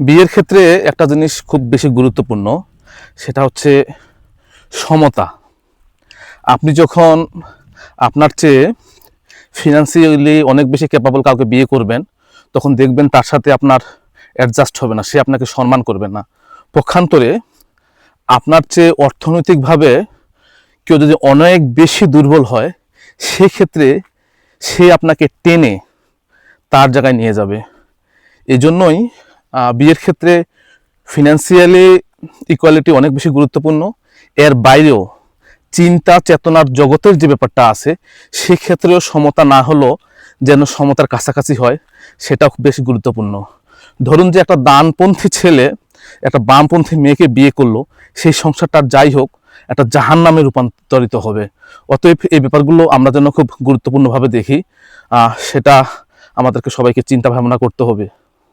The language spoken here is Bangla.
বিয়ের ক্ষেত্রে একটা জিনিস খুব বেশি গুরুত্বপূর্ণ সেটা হচ্ছে সমতা। আপনি যখন আপনার চেয়ে ফিনান্সিয়ালি অনেক বেশি ক্যাপাবল কাউকে বিয়ে করবেন তখন দেখবেন তার সাথে আপনার অ্যাডজাস্ট হবে না সে আপনাকে সম্মান করবে না। পক্ষান্তরে আপনার চেয়ে অর্থনৈতিকভাবে কেউ যদি অনেক বেশি দুর্বল হয় সেক্ষেত্রে সে আপনাকে টেনে তার জায়গায় নিয়ে যাবে। এই জন্যই আহ, বিয়ের ক্ষেত্রে ফিনান্সিয়ালি ইকুয়ালিটি অনেক বেশি গুরুত্বপূর্ণ। এর বাইরেও চিন্তা চেতনার জগতের যে ব্যাপারটা আছে, সেক্ষেত্রেও সমতা না হলেও যেন সমতার কাছাকাছি হয়, সেটাও বেশি গুরুত্বপূর্ণ। ধরুন যে একটা দানপন্থী ছেলে, একটা বামপন্থী মেয়েকে বিয়ে করল, সেই সংসারটার যাই হোক, একটা জাহান নামে রূপান্তরিত হবে। অতএব এই ব্যাপারগুলো আমরা যেন খুব গুরুত্বপূর্ণভাবে দেখি। সেটা আমাদেরকে সবাইকে চিন্তা ভাবনা করতে হবে।